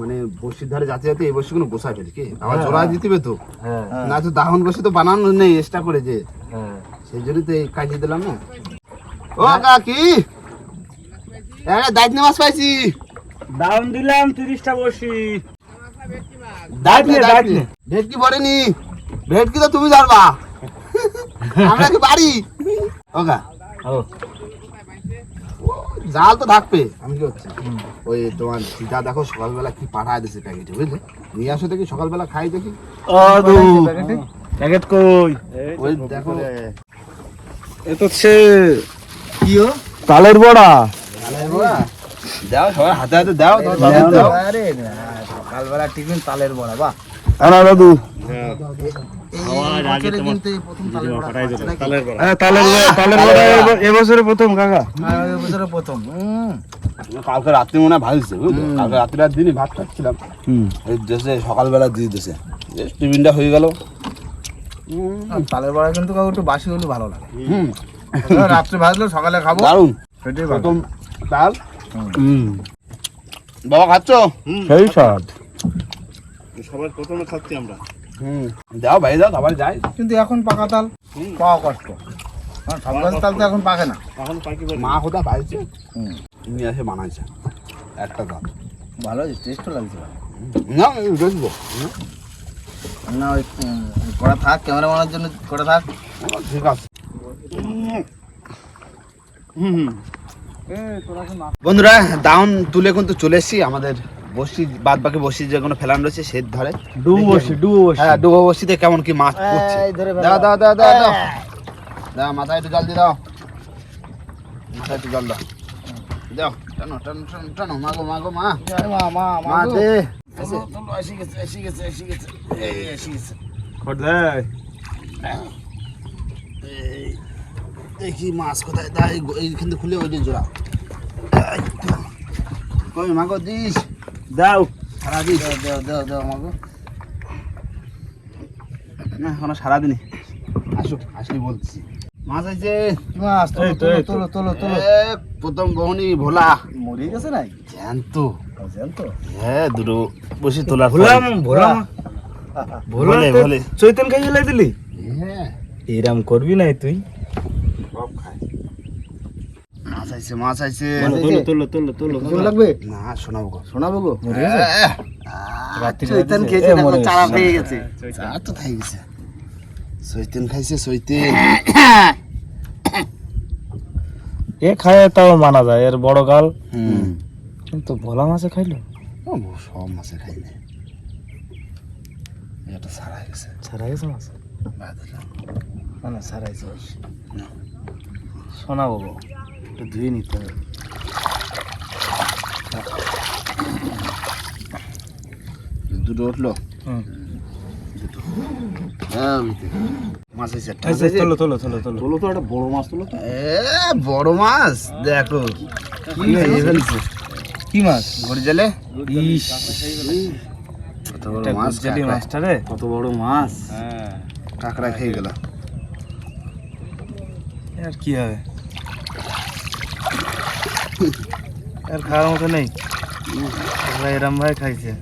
মানে বসির ধারে যাতে যাতে এই বসিগুলো বসায় ফেলি কি? আবার হ্যাঁ, জোড়া। দিতে তো? হ্যাঁ। না তো দাহন বসে তো বানানো নেই এক্সট্রা করে যে। হ্যাঁ। সেই জন্যই তো এই কাজে দিলাম না। ও কাকি হ্যাঁ দায়িত্ব মাছ পাইছি। দাম দিলাম তিরিশটা বসি। ভেটকি ভরেনি। ভেটকি তো তুমি জানবা আমরা কি পারি ওগা ও। জাল তো থাকবে আমি কি হচ্ছে ওই তোমার সীতা দেখো সকালবেলা কি পাঠায় দিছে প্যাকেটে বুঝলে? নিয়ে আসো দেখি সকালবেলা খাই দেখি। প্যাকেট। কই? ওই দেখো। এ তো সে কি ও? তালের বড়া। দাও সবাই হাতে হাতে দাও দাও সকালবেলা টিফিন তালের বড়া বাহ। আনা দাদু। এবছরে প্রথম কাকা। হ্যাঁ, প্রথম কালকে রাত্রে মনে হয় ভাজছে কালকে রাত্রে দিনই ভাত খাচ্ছিলাম। দেশে সকালবেলা দিয়ে দিছে। টিফিনটা হয়ে গেল। তালের বড়া কিন্তু একটু বাসি হলে ভালো লাগে। হুম। রাত্রে ভাজলো সকালে খাব। দারুণ সেটাই প্রথম ডাল। বাবা খাচ্ছ? সেই স্বাদ। সবার প্রথমে খাচ্ছি আমরা। হুম। দাও ভাই দাও খাবার যাই। কিন্তু এখন পাকা তাল পাওয়া কষ্ট। কারণ সব গাছের তাল তো এখন পাকে না। এখন মা হুম, নিয়ে এসে বানাইছে। একটা দাম ভালো টেস্টও লাগছে। না দেখব। না ওই করা থাক ক্যামেরা জন্য করা থাক। ঠিক আছে। বন্ধুরা দাউন তুলে কিন্তু চলে এসেছি আমাদের বসি বাদ বাকি বসি যেগুলো ফেলানো রয়েছে সে ধরে। ডুবো বসি ডুবো বসি। হ্যাঁ ডুবো বসিতে কেমন কি মাছ পড়ছে। দাও দাও দাও দাও দাও দাও মাথায় একটু জল দিয়ে দাও। মাথায় একটু জল দাও। দাও টানো টানো টানো টানো। মাগো মাগো মা। মা মা মা দে। এসে গেছে এসে গেছে এসে গেছে। এই এসে গেছে। খট দেখি মাছ কোথায়। দাই এইখান থেকে খুলে ওই যে জোড়া। কই মাগো দিস। দাও। সারা দিস দাও দাও দাও মাগো না এখনও সারাদিনই। আসুক আসলি বলছি। মাছ আছে কি মাছ? তোলো তোলো তোলো তোলো তোলো। এ, প্রথম বহনি ভোলা। মরে গেছে নাই জ্যান্ত। হ্যাঁ দুটো বসে ভোলাম ভোলে, ভোলা। ভোলে। চৈতন খাইয়ে লাই দিলি? হ্যাঁ। এরাম করবি নাই তুই? সব খায় মাছ আইছে মাছ আইছে। তোলো, তোলো তোলো তোলো। কোন লাগবে? না শোনাবো গো। শোনাবো? গো চৈতান। খেয়েছে দেখো মরে চারা পেয়ে গেছে। আর তো খাই গেছে। সৈতেন খাইছে সৈতেন এ খায় তাও মানা যায়। এর বড় গাল। হুম। কিন্তু ভোলা মাছে খাইলো? সব মাছে খাই না এটা সারা গেছে। ছাড়া গেছে মাছ? বাদ দিলাম। না। না ছাড়াইছে শোনাবো। একটু ধুয়ে নিতে হবে। দুটো উঠল? হ্যাঁ, বড় মাছ তোলো তো। বড় মাছ? দেখো। কি মাছ? জেলে কত বড় মাছ গুজরাটি কাঁকড়া। কত বড় মাছ। হ্যাঁ। কাঁকড়া খেয়ে গেল আর কি হবে? আর খাওয়ার মতো নেই। এরম ভাই খাইছে।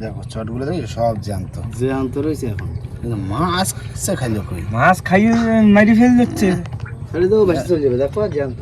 দেখো চটগুলো দেখি সব জ্যান্ত। যে আনতে রয়েছে এখন। মাছ খাচ্ছে খাইলো কই? মাছ খাইয়ে মারি ফেল যাচ্ছে ছেড়ে দেবো বেশি চলে যাবে। দেখো জ্যান্ত।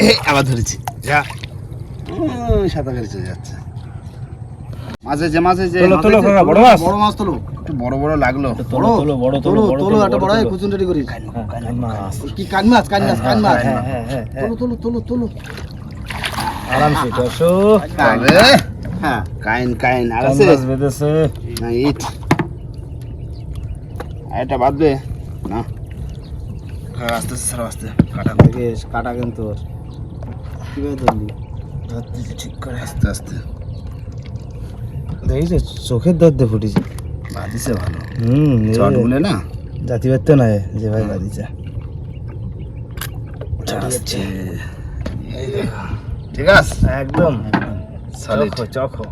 এ, আবার ধরেছি। যা। সাঁতার কেটে চলে যাচ্ছে তোলো তোলো বড় মাছ। বড় মাছ তোলো। একটু বড় বড় লাগল। তোলো তোলো বড় তোলো বড় তোলো একটা বড় কুচুন রেডি করিস কি কান মাছ কান মাছ কান মাছ? তোলো তোলো তোলো তোলো। আরামসে বসো তবে হ্যাঁ। কাইন কাইন আর আছে না ইট। আর এটা বাঁধবে না। আস্তে আস্তে সরো আস্তে কাটা। বেশ কাটা কিন্তু ওর কীভাবে ধরলি ঠিক করে। আস্তে আস্তে। দেখিস চোখের দর্দে ফুটেছে। বাঁধিছে ভালো হুম চটগুলো না জাতি পারতে না? যে ভাই দেখো। ঠিক আছে? একদম। সলিড চখো চখো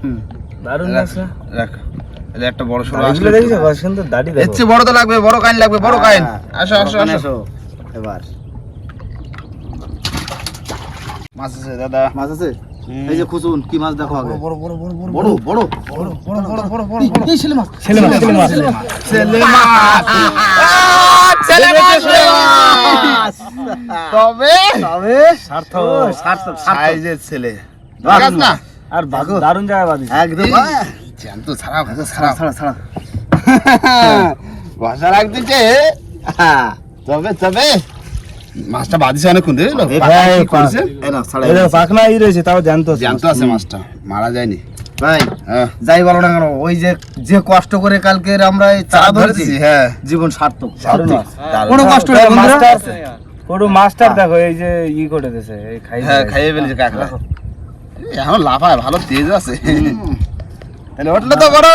হুম। দারুণ রাখ আছে রাখ। একটা বড় সরো আসলে। দেখছ? কত সুন্দর দাড়ি দেখো। চেয়ে বড় তো লাগবে বড় কাইন লাগবে বড় কাইন। আসো আসো আসো। এসো। এবার। মাছ আছে দাদা। মাছ আছে? এই যে খুশুন কি মাছ দেখো আগে? বড় বড় বড় বড় বড় বড়। বড়। বড় বড় বড় বড় এই ছেলে মাছ। ছেলে মাছ ছেলে মাছ। ছেলে মাছ। ছেলে মাছ। তবে? তবে? সার্থ সার্থক। সাইজের ছেলে। না? আর দারুণ জায়গায় বাদিস একদম। জ্যান্ত ছাড়া ভাষা ছাড়া। ছাড়া ছাড়া ভাষা রাখতেছে তবে তবে। মাছটা বাদিছে অনেকক্ষণ রে পাখনা ই রয়েছে তাও জানতো আছে। জ্যান্ত আছে মাছটা মারা যায়নি। ভাই হ্যাঁ। যাই বলো না কেন ওই যে যে কষ্ট করে কালকে আমরা এই চারা ধরেছি হ্যাঁ। জীবন সার্থক মাছ। কোনো কষ্ট নেই। মাস্টার কোনো মাস্টার দেখো এই যে ই করে দিয়েছে এই খাই হ্যাঁ খাইয়ে ফেলেছে কাকড়া। এখন লাফায় ভালো তেজ আছে। তো বড়।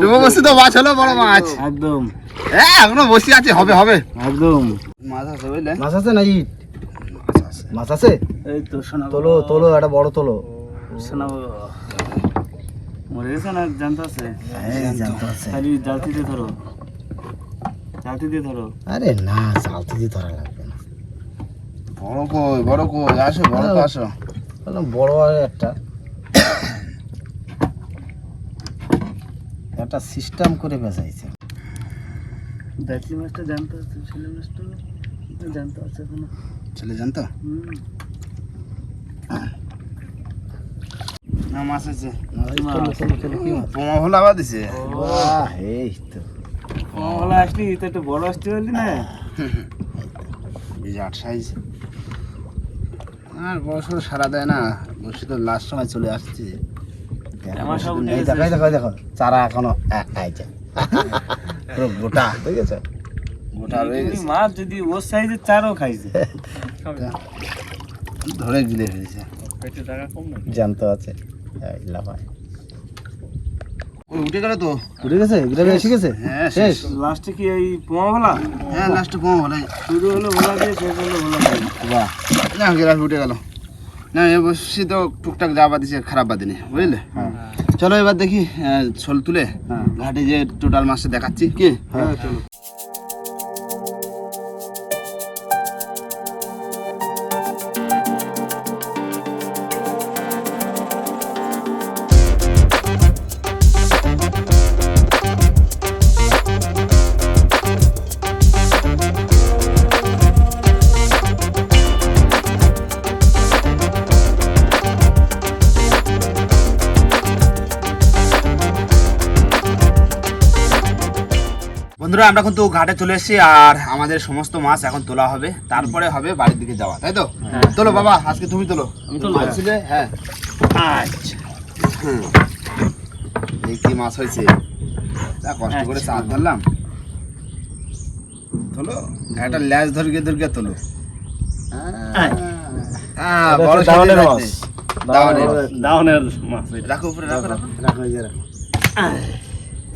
ডুবো বসে তো মাছ হলো বড় মাছ। একদম। হ্যাঁ এখনও বসে আছে হবে হবে। একদম। মাছ আছে বুঝলে? মাছ আছে না ইট? মাছ আছে। এই তো শোনা তোলো তোলো একটা বড় তোলো। শোনা মরে গেছে না জানতো আছে? জানতো আছে। খালি জালতি দিয়ে ধরো। জালতি দিয়ে ধরো। আরে না চালতে দিয়ে ধরা লাগবে না। বড় কই বড় কই? আসো বড় তো আসো। বড় আর একটা। একটা সিস্টেম করে বেচাইছে। মাছটা জানতো ছেলে মাছটা জানতো আছে এখনও। চলে যান তো হুম না মাছ আছে চলো চলো চলো কি মাছ পোমা ভোলা আবার দিছে? এই তো। আসলি তো একটু বড় আসতে পারলি না। বিরাট সাইজ। আর বড় সড়ো সারা দেয় না বসে তো লাস্ট সময় চলে আসছে। দেখো দেখো দেখো চারা এখনও পুরো গোটা গোটা রয়ে গেছে। মাছ যদি ওর সাইজের চারও খাইছে ধরে গিলে ফেলেছে। পেটে টাকা কম না? জানতো আছে। লাফায়। উঠে গেল তো? উঠে গেছে? এসে গেছে হ্যাঁ শেষ। লাস্টে কি এই পোমা ভোলা? হ্যাঁ লাস্টে পোমা ভোলাই। শুরু হলো ভোলা দিয়ে শেষ হলো ভোলা বাহ। না গেলাস উঠে গেল। না এবছর তো টুকটাক যা বাদিছে খারাপ বাদিনি বুঝলে? হ্যাঁ। চলো এবার দেখি শোল তুলে হ্যাঁ। ঘাটে যে টোটাল মাছটা দেখাচ্ছি। কি? হ্যাঁ চলো। বন্ধুরা আমরা কিন্তু ঘাটে চলে এসেছি আর আমাদের সমস্ত মাছ এখন তোলা হবে। তারপরে হবে বাড়ির দিকে যাওয়া তাই তো? তোলো বাবা আজকে তুমি তোলো। আমি ছিলে? হ্যাঁ। আচ্ছা। এই কি মাছ হয়েছে? যা কষ্ট করে চাঁদ ধরলাম। তোলো। একটা ল্যাজ ধরকে ধরকে তোলো। হ্যাঁ, বড় আছে। মাছ। দাওনের মাছ। রাখো উপরে রাখো রাখো। রাখো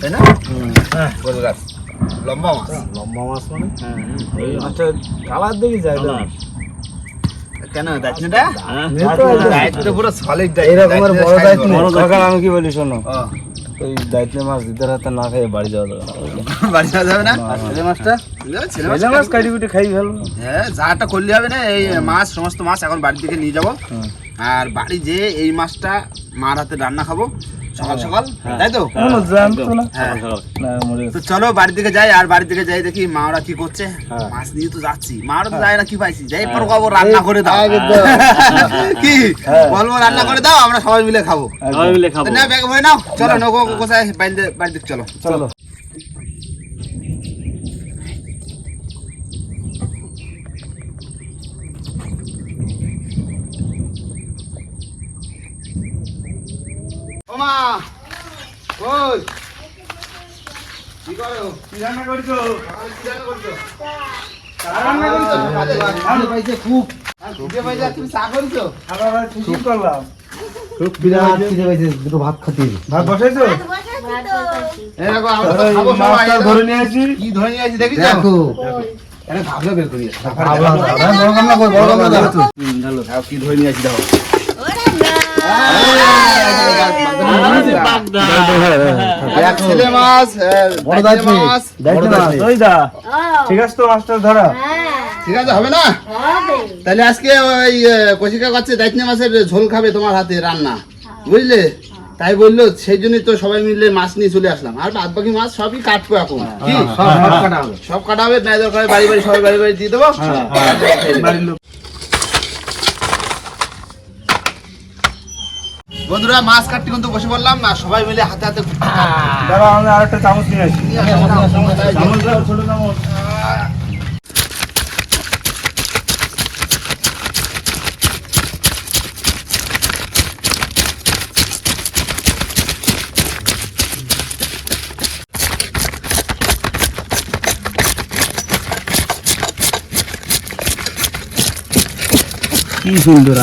তাই না? হ্যাঁ গোলগাল লম্বা মাছ। লম্বা মাছ মানে? এই মাছটা কালার দেখি যায় না কেন দাঁতনিটা দাঁতটা পুরো সলিড এরকমের বড় দায়িত্ব নেই। সরকার আমি কি বলি শোনো? ওই দায়িত্ব মাছ দিতে হাতে না খেয়ে বাড়ি যাওয়া যাবে বাড়ি যাওয়া যাবে না? ছেলে মাছটা? ছেলে ছেলে মাছ কাটি কুটি খাই ভালো হ্যাঁ যাটা করলে হবে না এই মাছ সমস্ত মাছ এখন বাড়ি থেকে নিয়ে যাব। আর বাড়ি যে এই মাছটা মার হাতে রান্না খাব। সকাল সকাল তাই তো? হ্যাঁ। তো চলো বাড়ির দিকে যাই আর বাড়ির দিকে যাই দেখি মা ওরা কি করছে। হ্যাঁ। মাছ নিয়ে তো যাচ্ছি। মা ওরা তো যায় না কি পাইছি? যাই পর খাব রান্না করে দাও। কি? বলব রান্না করে দাও আমরা সবাই মিলে খাব। সবাই মিলে খাব না ব্যাগ ভরে নাও। চলো নৌকো কোথায়? বাড়ির বাড়ি দিকে চলো। চলো। ও মা ওই কি করো? কি রান্না করছ? কি রান্না করছ? পানি পাইছে খুব। খিদে পেয়ে তুমি চা করেছ? আবার টিফিন করলাম। খুব বিরাট খিদে পেয়েছে দুটো ভাত খাতে ভাত বসাইছো? আমরা তো খাব সবাই, দেখো। ধরে নিয়ে আসি। কি ধরে নিয়ে আসি দেখেছ? দেখো। এটা ভাবলে বের করি ভাবলা বড় গামলা বড় গামলা দাও। কি ধরে নিয়ে আসি দেখো। ঠিক আছে তো মাছটা ধরা ঠিক আছে হবে না তাহলে আজকে ওই কষিকা কাছে দায়িত্ব মাছের ঝোল খাবে তোমার হাতে রান্না বুঝলে তাই বলল সেই জন্যই তো সবাই মিলে মাছ নিয়ে চলে আসলাম আর বাদ বাকি মাছ সবই কাটবো এখন কি সব কাটা হবে সব কাটা হবে নাই দরকার বাড়ি বাড়ি সবাই বাড়ি বাড়ি দিয়ে দেবো বাড়ির লোক বন্ধুরা মাছ কাটতে কিন্তু বসে বললাম না সবাই মিলে হাতে হাতে দাঁড়া আমি আরেকটা চামচ নিয়ে আসি। ছোট চামচ। কি সুন্দর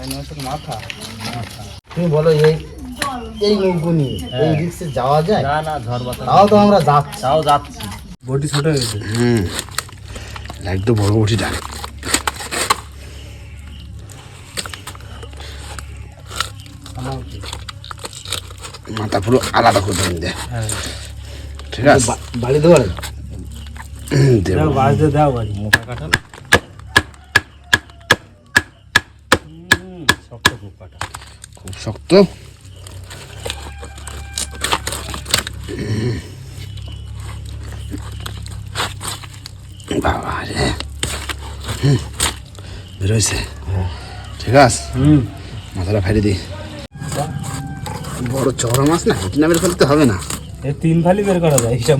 আইছে তুমি বলো এই এই নৌকো নিয়ে এই রিক্সে যাওয়া যায়? না না ঝড় বাতাস তাও তো আমরা যাচ্ছি। তাও যাচ্ছি। বটি ছোট হয়েছে। হুম। একদম বড় বটিটা মাথা পুরো আলাদা করে দেবেন দে ঠিক আছে? বাড়ি দেওয়ার? হুম, দেবো। দাও বাস দিয়ে বাড়ি। মোটা কাঁঠাল শক্ত খুব কাটা খুব শক্ত বাবা রে। বেরোইছে ঠিক আছে। হুম। মাথাটা ফেলে দিই বড় চড়া মাছ না হেঁটে না বের করতে হবে না। এই তিন ফালি বের করা যায় হিসাব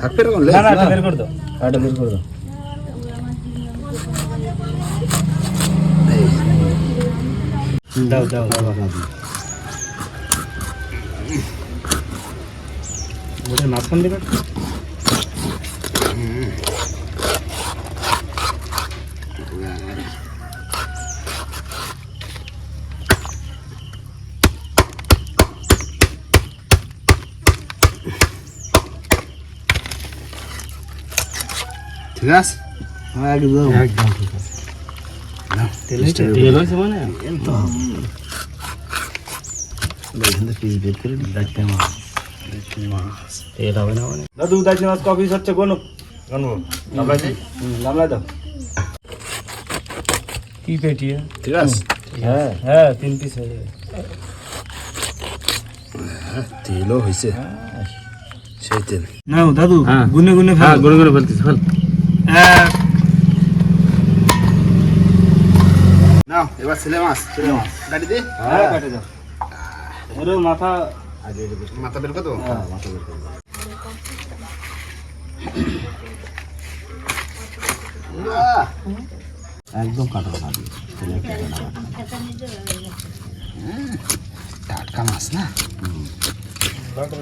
থাকবে না না বের করে দাও। বের করে দাও। দাও দাও দাও। ওটা মাঝখান কাটো। ঠিক আছে? একদম। একদম তেল হয়েছে? তেল। হয়েছে মানে? একদম এখান থেকে পিস বের করে দিই দেখতে মাছ তেল হবে না মানে। দাদু মাছ কফি হচ্ছে দাও। কি হ্যাঁ হ্যাঁ তিন পিস হয়ে যাবে। তেলও হয়েছে। সেই তেল। নাও দাদু হ্যাঁ। গুনে গুনে হ্যাঁ ফেল। গড়ে গড়ে ফেলতেছি ফেল। এক নাও এবার ছেলে মাছ ছেলে মাছ। গাড়ি দে। হ্যাঁ কেটে দাও। এর মাথা মাথা বের করো হ্যাঁ। মাথা বের করো একদম কাটা খাবি টাটকা মাছ না? বাটার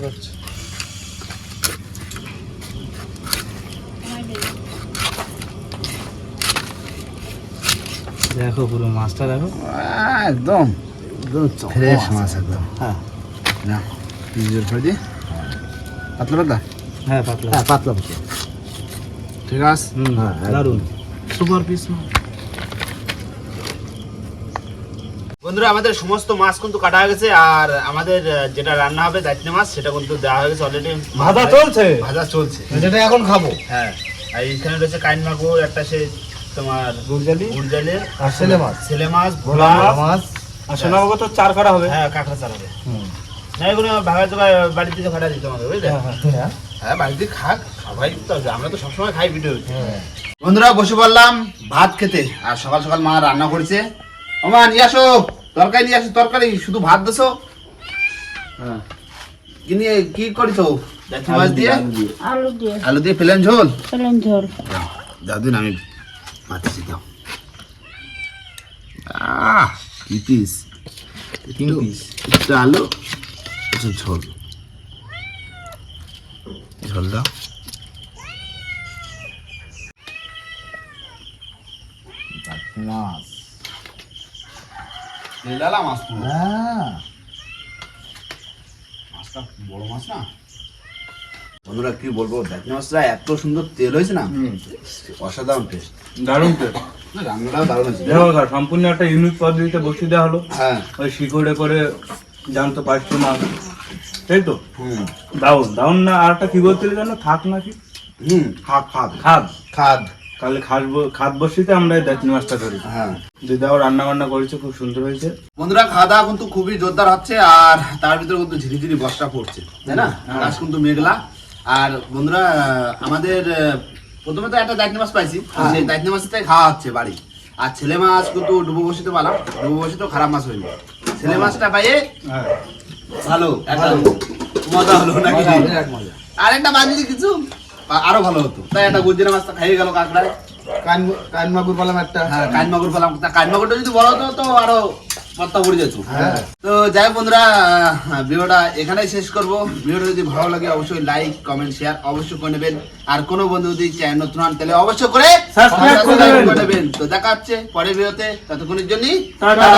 দেখো পুরো মাছটা দেখো। একদম। ফ্রেশ মাছ। একদম। হ্যাঁ। না পাতলা পাতলা? হ্যাঁ পাতলা। হ্যাঁ পাতলা পাতলা। ঠিক আছে? হুম হ্যাঁ, দারুণ সুপার পিস বন্ধুরা আমাদের সমস্ত মাছ কিন্তু কাটা হয়ে গেছে আর আমাদের যেটা রান্না হবে দায়িত্ব মাছ সেটা কিন্তু দেওয়া হয়ে গেছে অলরেডি ভাজা চলছে? ভাজা চলছে। যেটা এখন খাব। হ্যাঁ আর এইখানে রয়েছে কাইন মাগুর একটা সে তোমার গুরজালি আর ছেলে মাছ। ছেলে মাছ ভোলা মাছ। আর সোনাবাবু তো চার করা হবে। হ্যাঁ কাঁকড়া চালাবে না এগুলো ভাগা বাড়ির দিকে ফাটা দিতে হবে বুঝলে? হ্যাঁ হ্যাঁ বাড়িতে খাক খাবাই তো আমরা তো সবসময় খাই ভিডিও। বন্ধুরা বসে পড়লাম ভাত খেতে। আর সকাল সকাল মা রান্না করেছে। ও মা নিয়ে আসো। তরকারি নিয়ে আসো তরকারি। শুধু ভাত দেছো? হ্যাঁ। কি নিয়ে কি করিছো? দেখি মাছ দিয়ে আলু দিয়ে। আলু দিয়ে প্লেন ঝোল? চলেন ঝোল। দাও দিন আমি মাছি দাও। আহ কি পিস? তিন পিস? একটু আলু একটু ঝোল। ঝোল দাও। মাছ তেলালা মাছ তো হ্যাঁ। মাছটা বড় মাছ না? বন্ধুরা কি বলব? দেখি মাছটা এত সুন্দর তেল হয়েছে না? অসাধারণ টেস্ট দারুণ রান্নাটাও হয়েছে। সম্পূর্ণ একটা ইউনিক পদ্ধতিতে বসিয়ে দেওয়া হলো। হ্যাঁ। ওই শিকড়ে করে জানতো পারছ না? তাই তো? দাউন দাউন না? কি বলছিলে জানো থাক নাকি? হুম। খাদ খাদ। খাদ। খাদ। তাহলে খাদ খাদ বসিতে আমরা দাঁতনি মাছটা করি হ্যাঁ। দিদাও রান্না বান্না করেছে খুব সুন্দর হয়েছে। বন্ধুরা খাওয়া দাওয়া কিন্তু খুবই জোরদার হচ্ছে আর তার ভিতরে কিন্তু ঝিরিঝিরি বর্ষা পড়ছে তাই না? আকাশ কিন্তু মেঘলা। আর বন্ধুরা আমাদের প্রথমে তো একটা দায়িত্ব মাছ পাইছি সেই দায়িত্ব মাছটাই খাওয়া হচ্ছে বাড়ি। আর ছেলে মাছ কিন্তু ডুবো বসিতে পারলাম ডুবো বসিতেও খারাপ মাছ হয়নি। ছেলে মাছটা পাইয়ে হ্যাঁ। ভালো মজা হলো নাকি? আর একটা মাছ যদি কিছু? আরও ভালো হতো। তাই একটা গুজিরা মাছটা খাইয়ে গেল কাঁকড়ায়। কান কান মাগুর পালাম একটা। হ্যাঁ কান মাগুর পেলাম। কান মাগুরটা যদি বড় হতো তো আরও পত্তা পড়ে যেত হ্যাঁ। তো যাই হোক বন্ধুরা ভিডিওটা এখানেই শেষ করব। ভিডিওটা যদি ভালো লাগে অবশ্যই লাইক কমেন্ট শেয়ার অবশ্যই করে নেবেন। আর কোনো বন্ধু যদি চ্যানেল নতুন হন তাহলে অবশ্যই করে সাবস্ক্রাইব করে করে নেবেন। তো দেখা হচ্ছে পরের ভিডিওতে। ততক্ষণের জন্য টাটা।